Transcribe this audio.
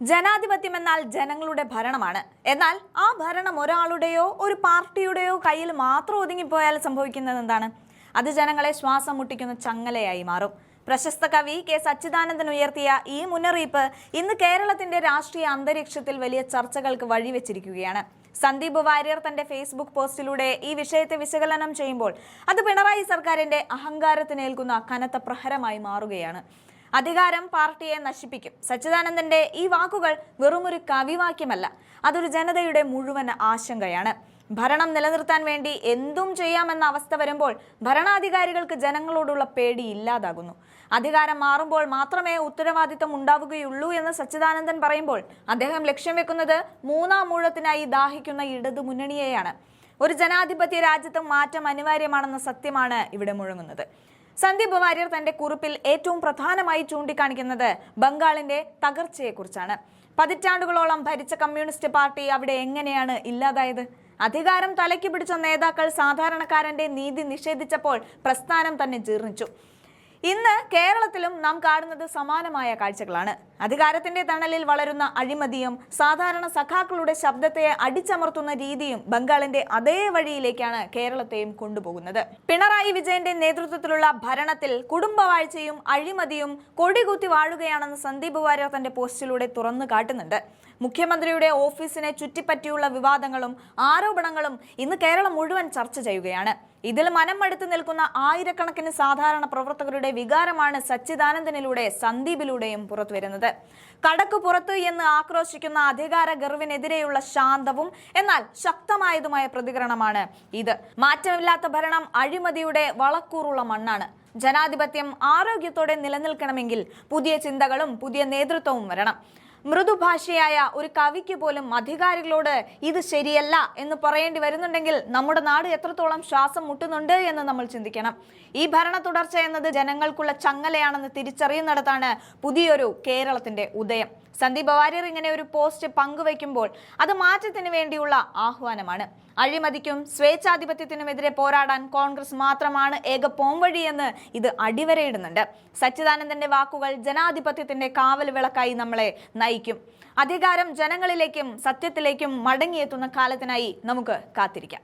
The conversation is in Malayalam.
ജനാധിപത്യം എന്നാൽ ജനങ്ങളുടെ ഭരണമാണ്. എന്നാൽ ആ ഭരണം ഒരാളുടെയോ ഒരു പാർട്ടിയുടെയോ കയ്യിൽ മാത്രം ഒതുങ്ങിപ്പോയാൽ സംഭവിക്കുന്നത് എന്താണ്? അത് ജനങ്ങളെ ശ്വാസം മുട്ടിക്കുന്ന ചങ്ങലയായി മാറും. പ്രശസ്ത കവി കെ. സച്ചിദാനന്ദൻ ഉയർത്തിയ ഈ മുന്നറിയിപ്പ് ഇന്ന് കേരളത്തിന്റെ രാഷ്ട്രീയ അന്തരീക്ഷത്തിൽ വലിയ ചർച്ചകൾക്ക് വഴിവെച്ചിരിക്കുകയാണ്. സന്ദീപ് വാര്യർ തന്റെ ഫേസ്ബുക്ക് പോസ്റ്റിലൂടെ ഈ വിഷയത്തെ വിശകലനം ചെയ്യുമ്പോൾ അത് പിണറായി സർക്കാരിന്റെ അഹങ്കാരത്തിനേൽക്കുന്ന കനത്ത പ്രഹരമായി മാറുകയാണ്. അധികാരം പാർട്ടിയെ നശിപ്പിക്കും. സച്ചിദാനന്ദന്റെ ഈ വാക്കുകൾ വെറുമൊരു കവിവാക്യമല്ല. അതൊരു ജനതയുടെ മുഴുവൻ ആശങ്കയാണ്. ഭരണം നിലനിർത്താൻ വേണ്ടി എന്തും ചെയ്യാമെന്ന അവസ്ഥ വരുമ്പോൾ ഭരണാധികാരികൾക്ക് ജനങ്ങളോടുള്ള പേടി ഇല്ലാതാകുന്നു. അധികാരം മാറുമ്പോൾ മാത്രമേ ഉത്തരവാദിത്തം ഉണ്ടാവുകയുള്ളൂ എന്ന് സച്ചിദാനന്ദൻ പറയുമ്പോൾ അദ്ദേഹം ലക്ഷ്യം വെക്കുന്നത് മൂന്നാം മൂഴത്തിനായി ദാഹിക്കുന്ന ഇടതു മുന്നണിയെയാണ്. ഒരു ജനാധിപത്യ രാജ്യത്ത് മാറ്റം അനിവാര്യമാണെന്ന സത്യമാണ് ഇവിടെ മുഴങ്ങുന്നത്. സന്ദീപ് വാര്യർ തന്റെ കുറിപ്പിൽ ഏറ്റവും പ്രധാനമായി ചൂണ്ടിക്കാണിക്കുന്നത് ബംഗാളിന്റെ തകർച്ചയെക്കുറിച്ചാണ്. പതിറ്റാണ്ടുകളോളം ഭരിച്ച കമ്മ്യൂണിസ്റ്റ് പാർട്ടി അവിടെ എങ്ങനെയാണ് ഇല്ലാതായത്? അധികാരം തലയ്ക്ക് പിടിച്ച നേതാക്കൾ സാധാരണക്കാരന്റെ നീതി നിഷേധിച്ചപ്പോൾ പ്രസ്ഥാനം തന്നെ ജീർണിച്ചു. ഇന്ന് കേരളത്തിലും നാം കാണുന്നത് സമാനമായ കാഴ്ചകളാണ്. അധികാരത്തിന്റെ തണലിൽ വളരുന്ന അഴിമതിയും സാധാരണ സഖാക്കളുടെ ശബ്ദത്തെ അടിച്ചമർത്തുന്ന രീതിയും ബംഗാളിന്റെ അതേ വഴിയിലേക്കാണ് കേരളത്തെയും കൊണ്ടുപോകുന്നത്. പിണറായി വിജയന്റെ നേതൃത്വത്തിലുള്ള ഭരണത്തിൽ കുടുംബവാഴ്ചയും അഴിമതിയും കൊടികുത്തി വാഴുകയാണെന്ന് സന്ദീപ് വാര്യർ തന്റെ പോസ്റ്റിലൂടെ തുറന്നു കാട്ടുന്നുണ്ട്. മുഖ്യമന്ത്രിയുടെ ഓഫീസിനെ ചുറ്റിപ്പറ്റിയുള്ള വിവാദങ്ങളും ആരോപണങ്ങളും ഇന്ന് കേരളം മുഴുവൻ ചർച്ച ചെയ്യുകയാണ്. ഇതിൽ മനം മടുത്തു നിൽക്കുന്ന ആയിരക്കണക്കിന് സാധാരണ പ്രവർത്തകരുടെ വികാരമാണ് സച്ചിദാനന്ദനിലൂടെ സന്ദീപിലൂടെയും പുറത്തുവരുന്നത്. കടക്ക് പുറത്ത് എന്ന് ആക്രോശിക്കുന്ന അധികാര ഗർവിനെതിരെയുള്ള ശാന്തവും എന്നാൽ ശക്തമായതുമായ പ്രതികരണമാണ് ഇത്. മാറ്റമില്ലാത്ത ഭരണം അഴിമതിയുടെ വളക്കൂറുള്ള മണ്ണാണ്. ജനാധിപത്യം ആരോഗ്യത്തോടെ നിലനിൽക്കണമെങ്കിൽ പുതിയ ചിന്തകളും പുതിയ നേതൃത്വവും വരണം. മൃദുഭാഷയായ ഒരു കവിക്ക് പോലും അധികാരികളോട് ഇത് ശരിയല്ല എന്ന് പറയേണ്ടി വരുന്നുണ്ടെങ്കിൽ നമ്മുടെ നാട് എത്രത്തോളം ശ്വാസം മുട്ടുന്നുണ്ട് എന്ന് നമ്മൾ ചിന്തിക്കണം. ഈ ഭരണ തുടർച്ച എന്നത് ജനങ്ങൾക്കുള്ള ചങ്ങലയാണെന്ന് തിരിച്ചറിയുന്നിടത്താണ് പുതിയൊരു കേരളത്തിന്റെ ഉദയം. സന്ദീപ് വാര്യർ ഇങ്ങനെ ഒരു പോസ്റ്റ് പങ്കുവയ്ക്കുമ്പോൾ അത് മാറ്റത്തിന് വേണ്ടിയുള്ള ആഹ്വാനമാണ്. അഴിമതിക്കും സ്വേച്ഛാധിപത്യത്തിനുമെതിരെ പോരാടാൻ കോൺഗ്രസ് മാത്രമാണ് ഏക പോംവഴി എന്ന് ഇത് അടിവരയിടുന്നുണ്ട്. സച്ചിദാനന്ദന്റെ വാക്കുകൾ ജനാധിപത്യത്തിന്റെ കാവൽ വിളക്കായി നമ്മളെ നയിക്കും അധികാരം ജനങ്ങളിലേക്കും സത്യത്തിലേക്കും മടങ്ങിയെത്തുന്ന കാലത്തിനായി നമുക്ക് കാത്തിരിക്കാം.